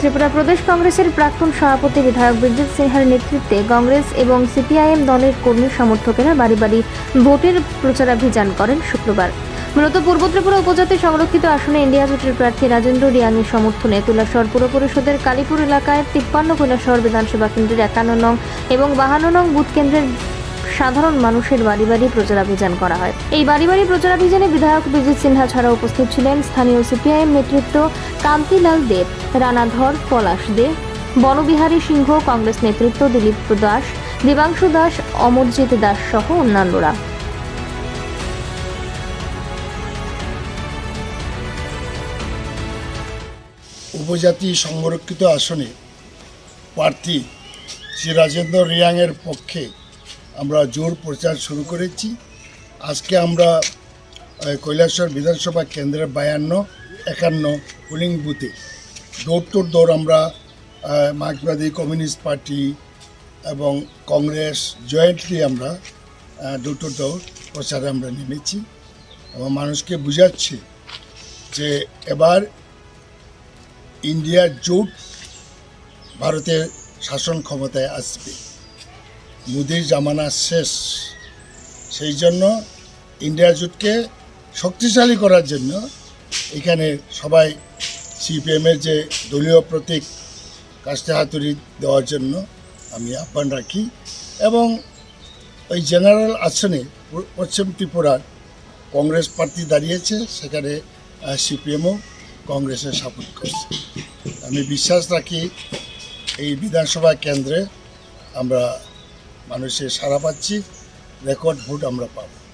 ত্রিপুরা প্রদেশ কংগ্রেসের প্রাক্তন সভাপতি বিধায়ক বিদ্যুৎ সিনহার নেতৃত্বে কংগ্রেস এবং সিপিআইএম দলের কর্মী সমর্থকেরা বাড়ি বাড়ি ভোটের প্রচারাভিযান করেন শুক্রবার। মূলত পূর্ব ত্রিপুরা উপজাতি সংরক্ষিত আসনে ইন্ডিয়া জোটের প্রার্থী রাজেন্দ্র রিয়াংয়ের সমর্থনে কৈলাসহর পুর পরিষদের কালীপুর এলাকায় তিপ্পান্ন কৈলাসহর বিধানসভা কেন্দ্রের একান্ন নং এবং বাহান্ন নং বুথ কেন্দ্রের সাধারণ মানুষের বাড়ি বাড়ি প্রচারাভিযান করা হয়। এই বাড়ি বাড়ি প্রচারাভিযানে বিধায়ক বিজিত সিনহা ছাড়া উপস্থিত ছিলেন স্থানীয় সিপিআইএম নেতৃত্ব কান্তিলাল দেব, রানাধর, পলাশ দে, বনবিহারী সিংহ, কংগ্রেস নেতৃত্ব দিলীপ দাস, দেবাংশু দাস, অমরজিৎ দাস সহ অন্যান্যরা। উপজাতি সংরক্ষিত আসনে প্রার্থী শ্রী রাজেন্দ্র রিয়াংয়ের পক্ষে আমরা জোর প্রচার শুরু করেছি। আজকে আমরা আহ, কৈলাসহর বিধানসভা কেন্দ্রের বায়ান্ন একান্ন পোলিং বুথে দৌড় টু দৌড় আমরা আহ, মার্ক্সবাদী কমিউনিস্ট পার্টি এবং কংগ্রেস জয়েন্টলি আমরা টু দৌড় প্রচারে আমরা নেমেছি। এবং মানুষকে বুঝাচ্ছি যে এবার ইন্ডিয়ার জোট ভারতের শাসন ক্ষমতায় আসবে। মোদির জামানা শেষ। সেই জন্য ইন্ডিয়া জোটকে শক্তিশালী করার জন্য এখানে সবাই সিপিএমের যে দলীয় প্রতীক কাস্তে হাতুড়ি দেওয়ার জন্য আমি আহ্বান রাখি। এবং ওই জেনারেল আসনে পশ্চিম ত্রিপুরার কংগ্রেস প্রার্থী দাঁড়িয়েছে, সেখানে সিপিএমও কংগ্রেসের সাপোর্ট করছে। আমি বিশ্বাস রাখি এই বিধানসভা কেন্দ্রে আমরা মানুষের সাড়া পাচ্ছি রেকর্ড ভোট আমরা পাবো।